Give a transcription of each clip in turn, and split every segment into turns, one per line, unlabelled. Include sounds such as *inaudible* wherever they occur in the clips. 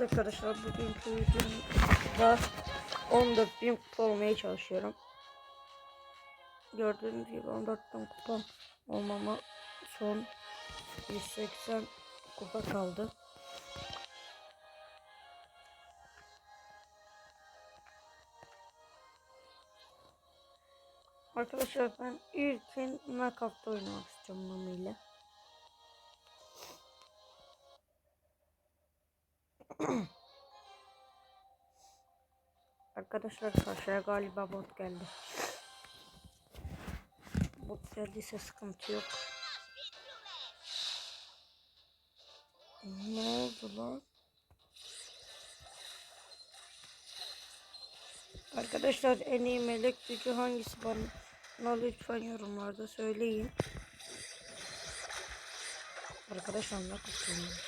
Evet arkadaşlar bugünkü videomda 14 bin kupa olmaya çalışıyorum. Gördüğünüz gibi 14 bin kupa olmama son 180 kupa kaldı. Arkadaşlar ben ilkin knockout'ta oynamak istiyorum Mami. Arkadaşlar karşıya galiba bot geldi. Bot geldiyse sıkıntı yok. Ne oldu lan? Arkadaşlar en iyi melek gücü hangisi bana lütfen yorumlarda söyleyin. Arkadaşlar ne kutluyorum.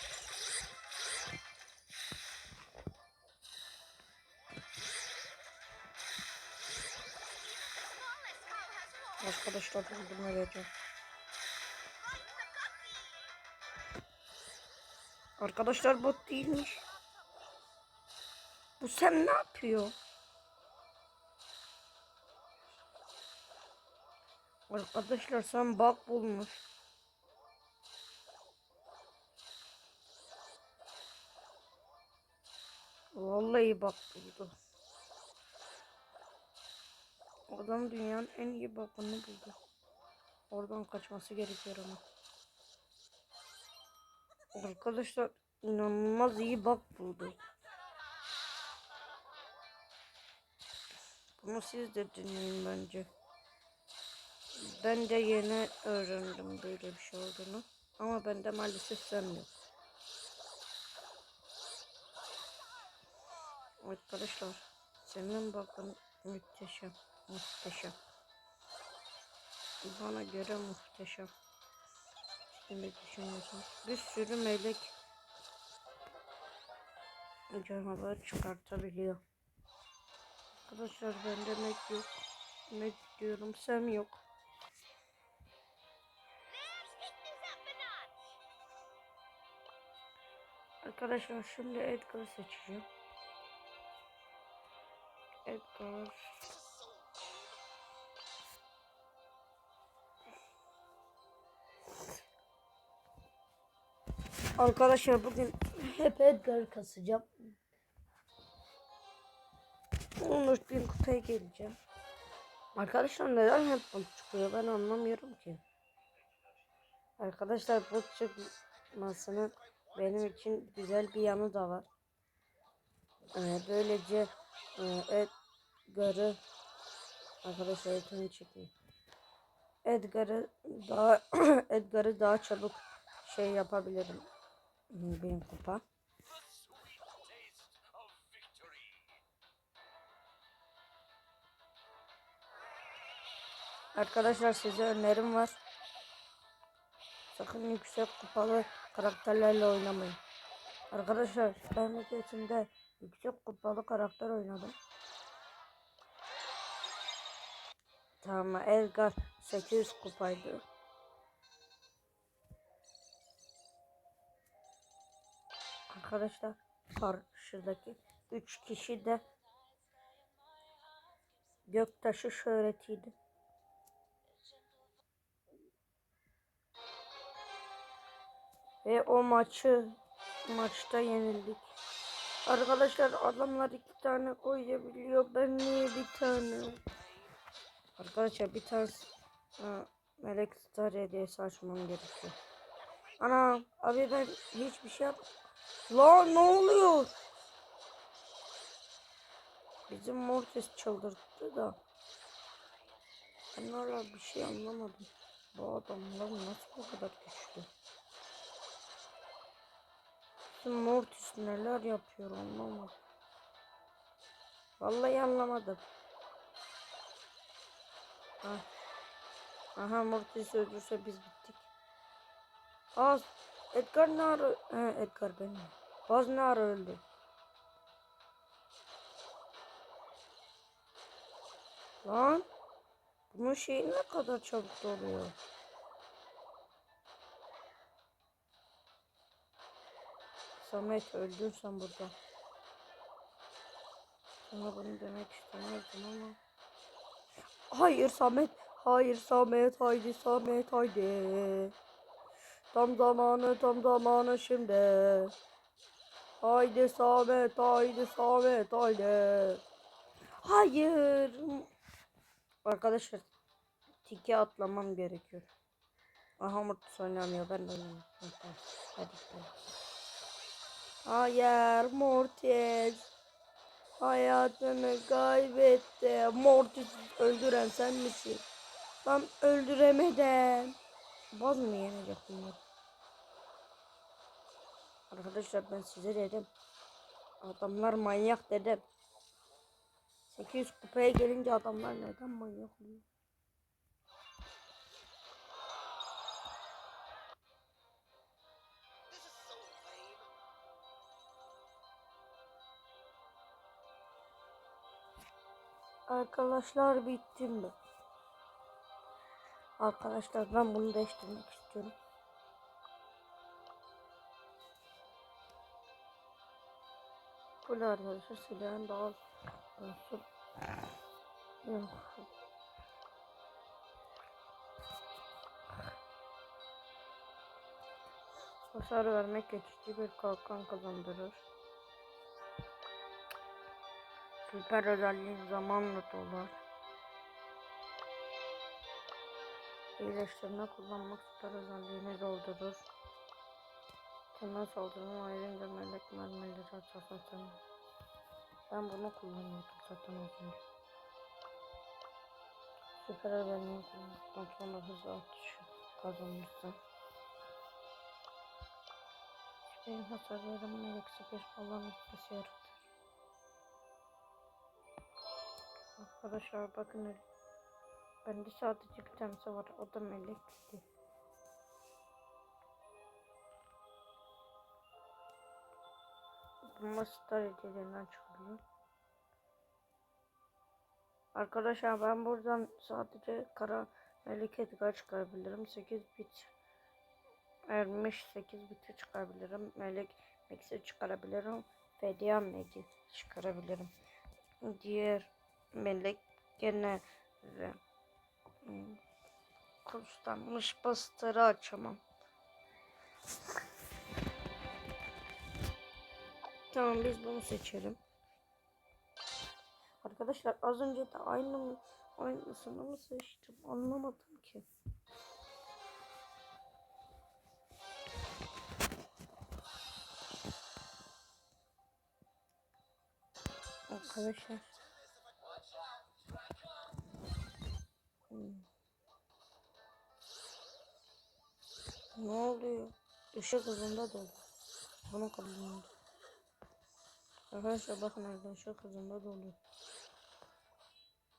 Arkadaşlar buldum vereceğim. Arkadaşlar bot değilmiş. Bu sen ne yapıyor? Arkadaşlar sen bug bulmuş. Vallahi bug buldu. Adam dünyanın en iyi bug'ını buldu. Oradan kaçması gerekiyor ama. Arkadaşlar inanılmaz iyi bug buldu. Bunu siz de dinleyin bence. Ben de yeni öğrendim böyle bir şey olduğunu. Ama bende maalesef sen yok. Arkadaşlar senin bakın muhteşem. Muhteşem. Bana göre muhteşem. Ne düşünüyorsun? Bir sürü melek canavar çıkartabiliyor. Arkadaşlar bende mek yok. Mek diyorum sem yok. Arkadaşlar şimdi Edgar'ı seçeceğim. Edgar. Arkadaşlar bugün hep Edgar kasacağım. 13 bin kupaya geleceğim. Arkadaşlar neden hep bot çıkıyor ben anlamıyorum ki. Arkadaşlar bot çıkmasının benim için güzel bir yanı da var. Ee, böylece e, Edgar'ı arkadaşlar ekranı çekiyor. Edgar'ı daha *clears throat* Edgar'ı daha çabuk şey yapabilirim. Benim kupa. Arkadaşlar size önerim var. Sakın yüksek kupalı karakterlerle oynamayın. Arkadaşlar ben videosunda yüksek kupalı karakter oynadım. Tamam Edgar 800 kupaydı. Arkadaşlar karşıdaki 3 kişi de göktaşı şöhretiydi. Ve o maçı maçta yenildik. Arkadaşlar adamlar iki tane koyabiliyor. Ben niye bir tane? Arkadaşlar bir tane Melek Star hediyesi açmam gerekiyor. Ana abi ben hiçbir şey yap. Lan ne oluyor? Bizim Mortis çıldırttı da. Ben hala bir şey anlamadım. Bu adamlar nasıl bu kadar güçlü? Bizim Mortis neler yapıyor anlamadım. Vallahi anlamadım. Ha. Aha Mortis öldürse biz bittik. Az Edgar ne ara? He, Edgar benim. Baz ne ara öldü? Lan. Bunun şeyi ne kadar çabuk doluyor. Samet öldün sen burada. Sana bunu demek istemezdim ama. Hayır Samet. Hayır Samet. Haydi Samet haydi. Tam zamanı tam zamanı şimdi. Haydi Samet haydi Samet haydi. Hayır. Arkadaşlar tiki atlamam gerekiyor. Aha Mortis oynamıyor ben de oynamıyorum. Hadi. Hayır Mortis. Hayatını kaybetti. Mortis öldüren sen misin? Ben öldüremedim. Baz mı yenecek bunlar? Arkadaşlar ben size dedim. Adamlar manyak dedim. 800 kupaya gelince adamlar neden manyak oluyor? Arkadaşlar bittim ben. Arkadaşlar ben bunu değiştirmek istiyorum. Bu arkadaşlar silahın daha olsun. Yok. Hasar vermek geçici bir kalkan kazandırır. Süper özelliğin zamanla dolar. İyileştirme kullanmak süper özelliğini doldurur. Temel saldırma ayrıca melek mermileri açasın. Ben bunu kullanıyordum zaten az önce. Süper özelliğini kullandıktan sonra hızlı atış kazanırsın. Benim hasar verimine eksi bir alan etkisi yaratır. Arkadaşlar bakın öyle. Bende sadece bir tanesi var. O da melekti. Bu star hediyelerinden çıkıyor. Arkadaşlar ben buradan sadece kara melek edgar çıkarabilirim. 8 bit ermiş 8 biti çıkarabilirim. Melek Max'i çıkarabilirim. Fedya Max'i çıkarabilirim. Diğer melek gene ve hmm, kuşlanmış bastırı açamam. Tamam biz bunu seçelim. Arkadaşlar az önce de aynı mı aynısını mı seçtim anlamadım ki. Arkadaşlar. Hmm. Ne oluyor? Işık hızında doldu. Bunu kullandım. Arkadaşlar bakın arkadaşlar hızında doldu.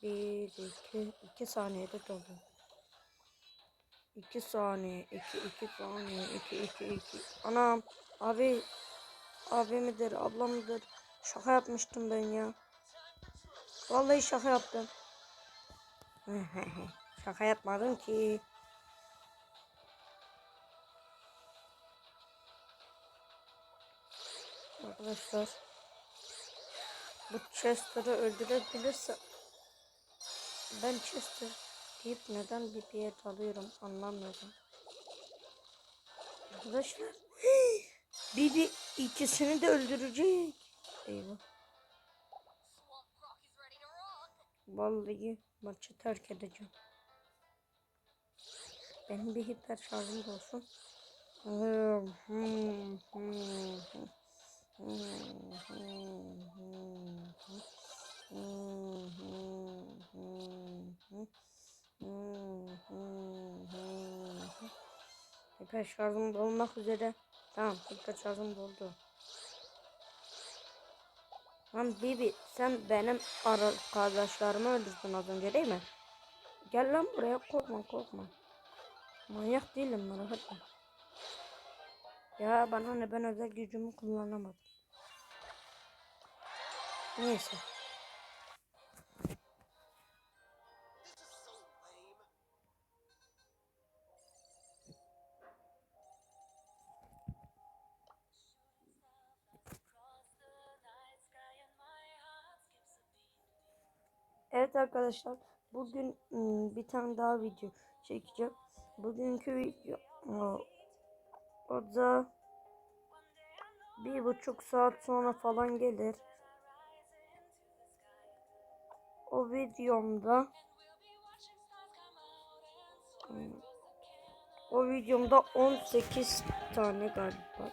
Bir, iki, iki saniyede doldu. İki saniye, iki, iki saniye, iki, iki, iki. Anam, abi, abi midir, ablam mıdır? Şaka yapmıştım ben ya. Vallahi şaka yaptım. *laughs* şaka yapmadım ki. Arkadaşlar. Bu Chester'ı öldürebilirse ben Chester deyip neden Bibi'ye dalıyorum anlamıyorum. Arkadaşlar *gasps* Bibi ikisini de öldürecek. Eyvah. Vallahi maçı terk edeceğim. Benim bir hiper şarjım da olsun. Hmm, hmm, hmm, Hiper şarjım dolmak üzere. Tamam hiper şarjım doldu. Lan Bibi sen benim arkadaşlarımı öldürdün az önce değil mi? Gel lan buraya korkma korkma. Manyak değilim merak etme. Ya bana ne ben özel gücümü kullanamadım. Neyse. Evet arkadaşlar bugün hmm, bir tane daha video çekeceğim. Bugünkü video o da bir buçuk saat sonra falan gelir. O videomda o videomda 18 tane galiba.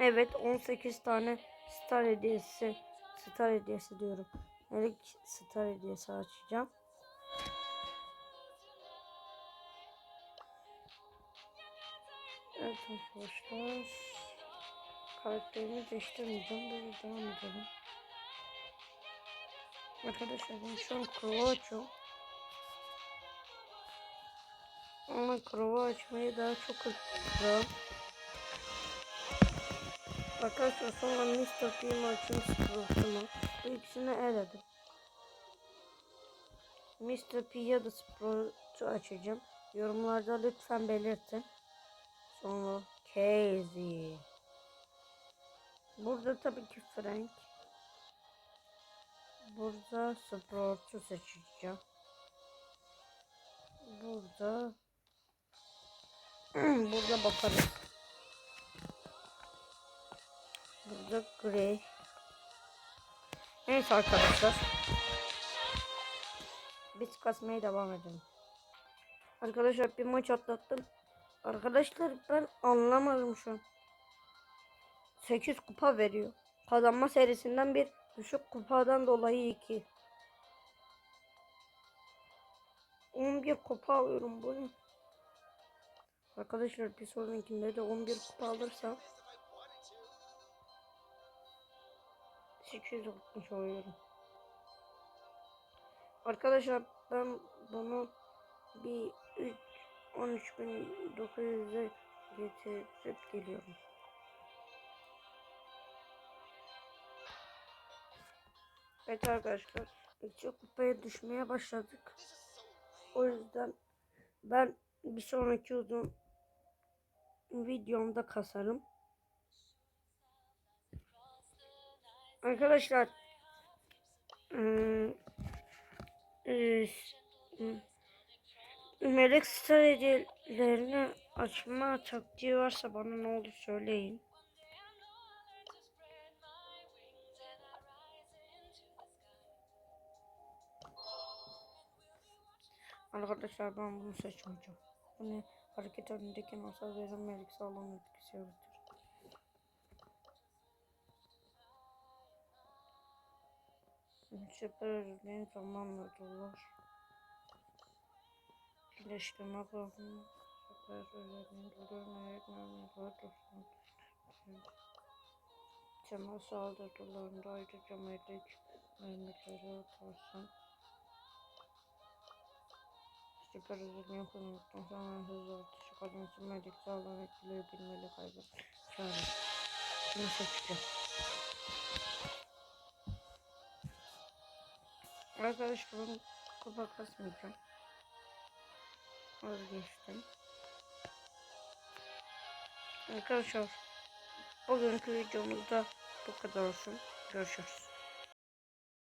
Evet 18 tane star hediyesi star hediyesi diyorum. Elik star hediyesi açacağım. Evet arkadaşlar. Karakterimi değiştirmeyeceğim. Böyle devam edelim. Arkadaşlar ben şu an krova açıyorum. Ama krova açmayı daha çok hızlı. Arkadaşlar sonra Mr. P maçın Sprout'unu bu ikisini eledim. Mr. P ya da Sprout'u açacağım. Yorumlarda lütfen belirtin. Sonra Casey. Burada tabii ki Frank. Burada Sprout'u seçeceğim. Burada *clears throat* burada bakarız. Burada Grey. Neyse arkadaşlar. Biz kasmaya devam edelim. Arkadaşlar bir maç atlattım. Arkadaşlar ben anlamadım şu an. 8 kupa veriyor. Kazanma serisinden bir düşük kupadan dolayı 2. 11 kupa alıyorum bunu. Arkadaşlar bir sonrakinde de 11 kupa alırsam 860 oluyorum. Arkadaşlar ben bunu bir 3 13.900'e getirip geliyorum. Evet arkadaşlar iki kupaya düşmeye başladık. O yüzden ben bir sonraki uzun videomda kasarım. Arkadaşlar ıı, ıı, Melek Star hediyelerini açma taktiği varsa bana ne olur söyleyin. Arkadaşlar ben bunu seçmeyeceğim. Ne? Hareket halindeki masa verim melek sağlam etkisi yaratır. Süper özleyin zamanla dolar. Birleştirme bakımı. Süper dolar. Melek mermiler dostum. Temel saldırılarında ayrıca melek mermileri atarsın. Süper özleyin kullandıktan sonra hızlı atışı kazansın. Melek sağlam etkileri bilmeli kaybeder. Çağırın. Bunu seçeceğim. Arkadaşlar ben kupa kasmayacağım. Vazgeçtim. Arkadaşlar bugünkü videomuzda bu kadar olsun. Görüşürüz.